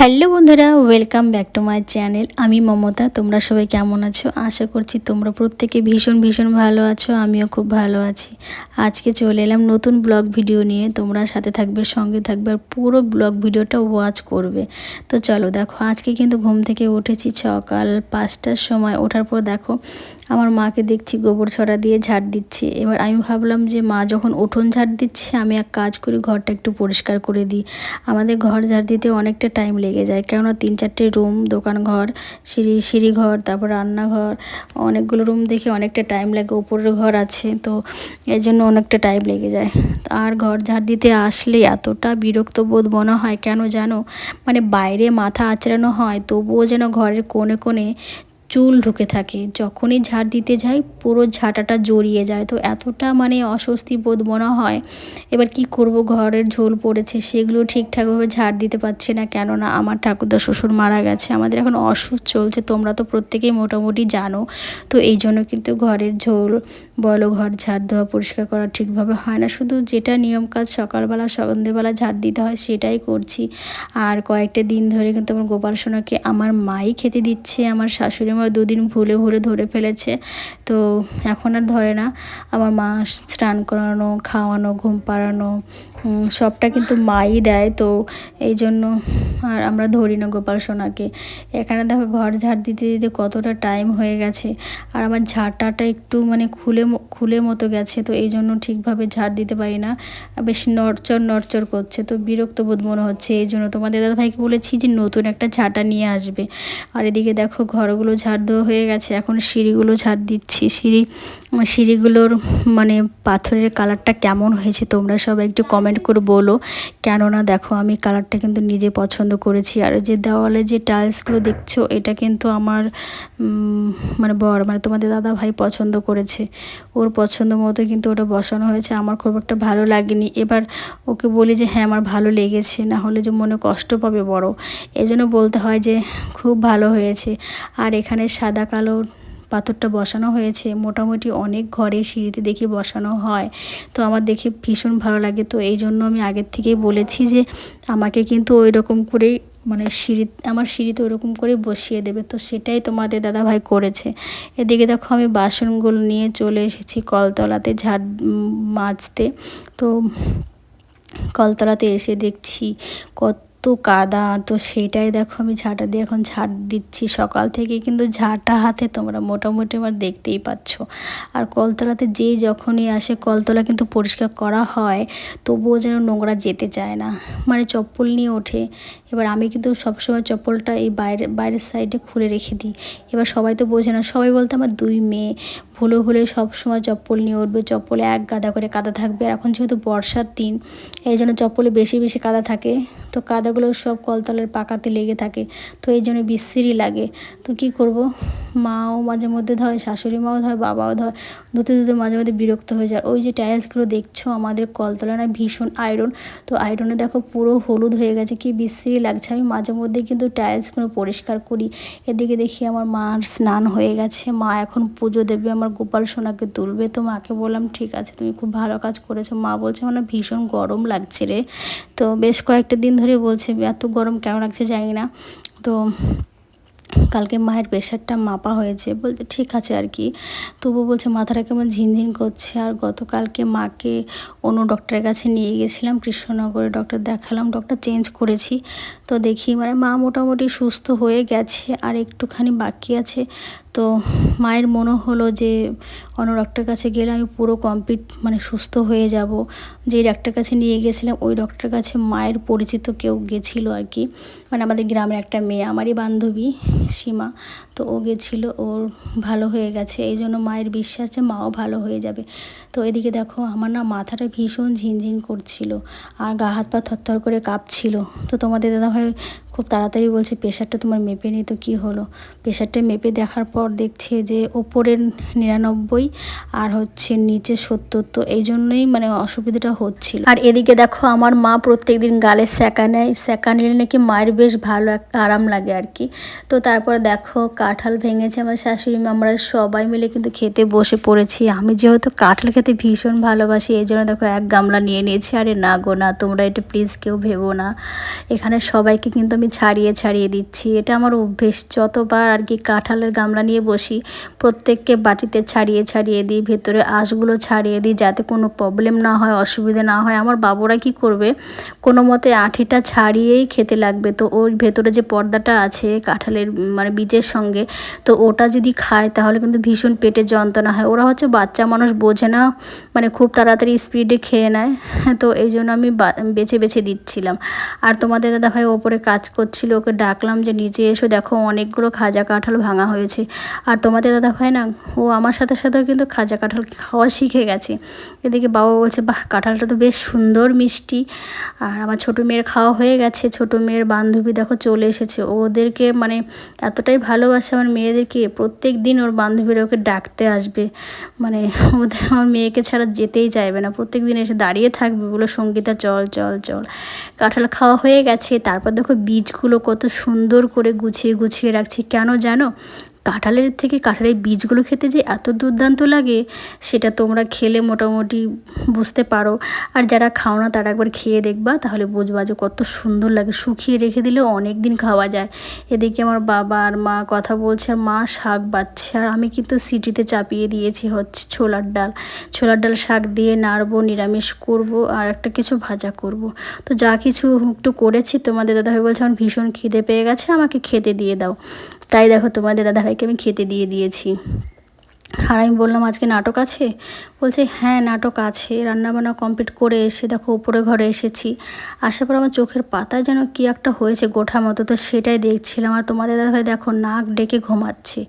Hello বন্ধুরা, welcome back to my channel. আমি মমতা, তোমরা সবাই কেমন আছো? আশা করছি তোমরা প্রত্যেকে ভীষণ ভীষণ ভালো আছো, আমিও খুব ভালো আছি। আজকে চলে এলাম নতুন ব্লগ ভিডিও নিয়ে, তোমরা সাথে থাকবে, সঙ্গে থাকবে, আর পুরো ব্লগ ভিডিওটা ওয়াচ করবে। তো চলো দেখো, আজকে কিন্তু ঘুম থেকে উঠেছি সকাল পাঁচটার সময়। ওঠার পর দেখো, আমার মাকে দেখছি গোবর ছড়া দিয়ে ঝাড় দিচ্ছে। এবার আমি ভাবলাম যে, মা যখন উঠোন ঝাড় দিচ্ছে, আমি এক কাজ করি, ঘরটা একটু পরিষ্কার করে দিই। আমাদের ঘর ঝাড় দিতে অনেকটা টাইম লেগে যায়। কেননা তিন চারটে রুম দোকান ঘর সিঁড়ি সিঁড়ি ঘর তারপর রান্নাঘর, অনেকগুলো রুম দেখে অনেকটা টাইম লাগে উপরের ঘর আছে, তো এর জন্য অনেকটা টাইম লেগে যায়। আর ঘর ঝাড় দিতে আসলে এতটা বিরক্ত বোধ মনে হয়, কেন জানো? মানে বাইরে মাথা আঁচড়ানো হয়, তবুও যেন ঘরের কোণে কোণে চুল ঢুকে থাকে। যখনই ঝাড় দিতে যাই, পুরো ঝাঁটাটা জড়িয়ে যায়। তো এতটা মানে অস্বস্তি বোধ মনে হয়। এবার কি করব? ঘরের ঝোল পড়েছে, সেগুলো ঠিকঠাকভাবে ঝাড় দিতে পারছে না। কেননা আমার ঠাকুরদা শ্বশুর মারা গেছে, আমাদের এখন অসুখ চলছে, তোমরা তো প্রত্যেকেই মোটামুটি জানো। তো এই জন্য কিন্তু ঘরের ঝোল বলো, ঘর ঝাড় দেওয়া, পরিষ্কার করা ঠিকভাবে হয় না। শুধু যেটা নিয়ম কাজ, সকালবেলা, সন্ধ্যেবেলা ঝাড় দিতে হয়, সেটাই করছি। আর কয়েকটা দিন ধরে কিন্তু আমার গোপাল সোনাকে আমার মাই খেতে দিচ্ছে, আমার শাশুড়ি মা দুদিন ভুলে ভুলে ধরে ফেলেছে। তো এখন আর ধরে না। আমার মা স্নান করানো, খাওয়ানো, ঘুম পাড়ানো সবটা কিন্তু মাই দেয়। তো এই জন্য আর আমরা ধরি না গোপাল সোনাকে। এখানে দেখো, ঘর ঝাড় দিতে দিতে কতটা টাইম হয়ে গেছে। আর আমার ঝাঁটাটা একটু মানে খুলে খুলে মতো গেছে, তো এই জন্য ঠিকভাবে ঝাড় দিতে পারি না। বেশ নড়চড় নড়চড় করছে, তো বিরক্ত বোধ মনে হচ্ছে। এই জন্য তোমাদের দাদাভাইকে বলেছি যে নতুন একটা ঝাঁটা নিয়ে আসবে। আর এদিকে দেখো ঘরগুলো ঝাড় দেওয়া হয়ে গেছে, এখন সিঁড়িগুলো ঝাড় দিচ্ছি। সিঁড়ি, সিঁড়িগুলোর মানে পাথরের কালারটা কেমন হয়েছে তোমরা সবাই একটু কমেন্ট করে বলো। কেননা দেখো আমি কালারটা কিন্তু নিজে পছন্দ করেছি। আর যে দেওয়ালে যে টাইলসগুলো দেখছ, এটা কিন্তু আমার মানে বর মানে তোমাদের দাদা ভাই পছন্দ করেছে। ওর পছন্দ মতো কিন্তু ওটা বসানো হয়েছে। আমার খুব একটা ভালো লাগেনি। এবার ওকে বলি যে হ্যাঁ আমার ভালো লেগেছে। না হলে যে মনে কষ্ট পাবে বড়। এই জন্য বলতে হয় যে, খুব ভালো হয়েছে। আর এখানে সাদা কালো পাথরটা বসানো হয়েছে। মোটামুটি অনেক ঘরে সিঁড়িতে দেখি বসানো হয়। তো আমার দেখে ভীষণ ভালো লাগে। তো এই জন্য আমি আগের থেকেই বলেছি যে, আমাকে কিন্তু ওই রকম করেই মানে সিঁড়ি, আমার সিঁড়িতে ওরকম করে বসিয়ে দেবে। তো সেটাই তোমাদের দাদা ভাই করেছে। এদিকে দেখো আমি বাসনগুলো নিয়ে চলে এসেছি কলতলাতে ঝাড় মাজতে। তো কলতলাতে এসে দেখছি কত এত কাদা, তো সেটাই দেখো আমি ঝাঁটা দিয়ে এখন ঝাঁট দিচ্ছি। সকাল থেকে কিন্তু ঝাঁটা হাতে তোমরা মোটামুটি আমার দেখতেই পাচ্ছ। আর কলতলাতে যে যখনই আসে, কলতলা কিন্তু পরিষ্কার করা হয়, তবুও যেন নোংরা যেতে চায় না। মানে চপ্পল নিয়ে ওঠে। এবার আমি কিন্তু সবসময় চপ্পলটা এই বাইরে, বাইরের সাইডে খুলে রেখে দিই। এবার সবাই তো বোঝে না, সবাই বলতে আমার দুই মেয়ে। ভুলে ভুলে সবসময় চপ্পল নিয়ে উঠবে, চপ্পলে এক গাদা করে কাদা থাকবে। আর এখন যেহেতু বর্ষার দিন, এই জন্য চপ্পলে বেশি বেশি কাদা থাকে। তো কাদাগুলো সব কলতলের পাকাতে লেগে থাকে, তো এই জন্য বিশ্রী লাগে। তো কি করব? মাও মাঝে মধ্যে ধয় শাশুড়ি মাও ধয়, বাবাও ধয়, ধুতে ধুতে মাঝে মধ্যে বিরক্ত হয়ে যায়। ওই যে টাইলসগুলো দেখছ, আমাদের কলতলা না ভীষণ আয়রন। তো আয়রনে দেখো পুরো হলুদ হয়ে গেছে, কি বিশ্রী লাগছে। আমি মাঝে মধ্যে কিন্তু টাইলসগুলো পরিষ্কার করি। এদিকে দেখি আমার মার স্নান হয়ে গেছে, মা এখন পুজো দেবে, আমার গোপাল সোনাকে তুলবে? তো মাকে বললাম, ঠিক আছে, তুমি খুব ভালো কাজ করেছ। মা বলছে মানে ভীষণ গরম লাগছে রে। তো বেশ কয়েকটা দিন ধরে বলছে, এত গরম কেন লাগছে জানি না। তো কালকে মায়ের প্রেশারটা মাপা হয়েছে। বলতে ঠিক আছে আর কি। তবু বলছে, মাথাটা কেমন ঝিনঝিন করছে। আর গতকালকে মাকে অন্য ডক্টরের কাছে নিয়ে গেছিলাম, কৃষ্ণনগরে ডক্টর দেখালাম, ডক্টর চেঞ্জ করেছি। তো দেখি মানে মা মোটামুটি সুস্থ হয়ে গেছে, আর একটুখানি বাকি আছে। তো মায়ের মনে হলো যে, অন্য ডক্টর কাছে গেলে আমি পুরো কমপ্লিট মানে সুস্থ হয়ে যাব। যেই ডাক্তার কাছে নিয়ে গেছিলাম, ওই ডক্টরের কাছে মায়ের পরিচিত কেউ গেছিল আর কি। মানে আমাদের গ্রামের একটা মেয়ে, আমারই বান্ধবী সীমা। তো ও গেছিল, ওর ভালো হয়ে গেছে। এই জন্য মায়ের বিশ্বাস যে মাও ভালো হয়ে যাবে। তো এদিকে দেখো, আমার না মাথাটা ভীষণ ঝিনঝিন করছিল আর গা হাত পা থরথর করে কাঁপছিল। তো তোমাদের দাদাভাই খুব তাড়াতাড়ি বলছে, প্রেশারটা তোমার মেপে নিই তো কী হলো? প্রেশারটা মেপে দেখার পর দেখছে যে ওপরের নিরানব্বই আর হচ্ছে নিচে সত্তর। তো এই জন্যই মানে অসুবিধাটা হচ্ছিল। আর এদিকে দেখো আমার মা প্রত্যেক দিন গালে স্যাকা নেয়। স্যাকা নিলে নাকি মায়ের বেশ ভালো একটা আরাম লাগে আর কি। তো তারপর দেখো কাঁঠাল ভেঙেছে আমার শাশুড়ি মা, আমরা সবাই মিলে কিন্তু খেতে বসে পড়েছি। আমি যেহেতু কাঁঠাল খেতে ভীষণ ভালোবাসি, এই জন্য দেখো এক গামলা নিয়ে নিয়েছি। আরে না গো, না তোমরা এটা প্লিজ কেউ ভেবো না। এখানে সবাইকে কিন্তু আমি ছাড়িয়ে ছাড়িয়ে দিচ্ছি। এটা আমার অভ্যেস। যতবার আর কি কাঁঠালের গামলা নিয়ে বসি, প্রত্যেককে বাটিতে ছাড়িয়ে ছাড়িয়ে দিই, ভেতরে আঁশগুলো ছাড়িয়ে দিই যাতে কোনো প্রবলেম না হয়, অসুবিধা না হয়। আমার বাবুরা কি করবে? কোনো মতে আঁঠিটা ছাড়িয়েই খেতে লাগবে। তো ওর ভেতরে যে পর্দাটা আছে কাঁঠালের মানে বীজের সঙ্গে, তো ওটা যদি খায় তাহলে কিন্তু ভীষণ পেটে যন্ত্রণা হয়। ওরা হচ্ছে বাচ্চা মানুষ, বোঝে না মানে খুব তাড়াতাড়ি স্পিডে খেয়ে নেয়। তো এই জন্য আমি বেছে বেছে দিচ্ছিলাম। আর তোমাদের দাদাভাই ওপরে কাজ করছিল, ওকে ডাকলাম যে নিচে এসো, দেখো অনেকগুলো খাজা কাঁঠাল ভাঙা হয়েছে। আর তোমাদের দাদা ভাই না, ও আমার সাথে সাথেও কিন্তু খাজা কাঁঠাল খাওয়া শিখে গেছে। এদিকে বাবা বলছে, বাহ, কাঁঠালটা তো বেশ সুন্দর, মিষ্টি। আর আমার ছোটো মেয়ের খাওয়া হয়ে গেছে। ছোটো মেয়ের বান্ধবী দেখো চলে এসেছে। ওদেরকে মানে এতটাই ভালোবাসে আমার মেয়েদেরকে, প্রত্যেক দিন ওর বান্ধবীরা ওকে ডাকতে আসবে। মানে ওদের, আমার মেয়েকে ছাড়া যেতেই চাইবে না। প্রত্যেক দিন এসে দাঁড়িয়ে থাকবে বলে সঙ্গীতা, চল চল চল। কাঁঠাল খাওয়া হয়ে গেছে। তারপর দেখো বীজগুলো কত সুন্দর করে গুছিয়ে গুছিয়ে রাখছি। কেন জানো? কাঁঠালের থেকে কাঁঠালের বীজগুলো খেতে যে এত দুর্দান্ত লাগে, সেটা তোমরা খেলে মোটামুটি বুঝতে পারো। আর যারা খাও না, তারা একবার খেয়ে দেখবা, তাহলে বুঝবা যে কত সুন্দর লাগে। শুকিয়ে রেখে দিলে অনেক দিন খাওয়া যায়। এদিকে আমার বাবা আর মা কথা বলছে, আর মা শাক বাচ্ছে। আর আমি কিন্তু সিটিতে চাপিয়ে দিয়েছি হচ্ছে ছোলার ডাল। ছোলার ডাল শাক দিয়ে নাড়বো, নিরামিষ করব, আর একটা কিছু ভাজা করব। তো যা কিছু একটু করেছি, তোমাদের দাদাভাই বলছে, আমার ভীষণ খিদে পেয়ে গেছে, আমাকে খেতে দিয়ে দাও। তাই দেখো তোমাদের দাদাভাইকে আমি খেতে দিয়ে দিয়েছি। আর আমি বললাম, আজকে নাটক আছে? বলছে হ্যাঁ নাটক আছে। রান্নাবান্না কমপ্লিট করে এসে দেখো, উপরে ঘরে এসেছি। আসার পর আমার চোখের পাতায় যেন কি একটা হয়েছে গোঠা মতো, তো সেটাই দেখছিলাম। আর তোমাদের দাদাভাই দেখো, নাক ডেকে ঘুমাচ্ছে।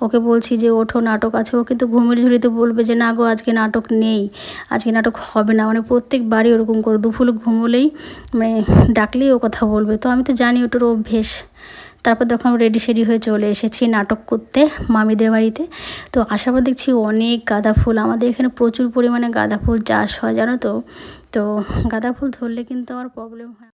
ওকে বলছি যে, ওঠো, নাটক আছে। ও কিন্তু ঘুমের ঝুড়িতে বলবে যে, না গো, আজকে নাটক নেই। আজকে নাটক হবে না। মানে প্রত্যেক বাড়ি ওরকম করে দুফুল ঘুমোলেই মানে ডাকলেই ও কথা বলবে। তো আমি তো জানি ওটার অভ্যেস। তারপর তখন রেডি সেডি হয়ে চলে এসেছি নাটক করতে মামিদের বাড়িতে। তো আসার পর দেখছি অনেক গাঁদা ফুল। আমাদের এখানে প্রচুর পরিমাণে গাঁদা ফুল চাষ হয়, জানো তো? তো গাঁদা ফুল ধরলে কিন্তু আমার প্রবলেম হয়।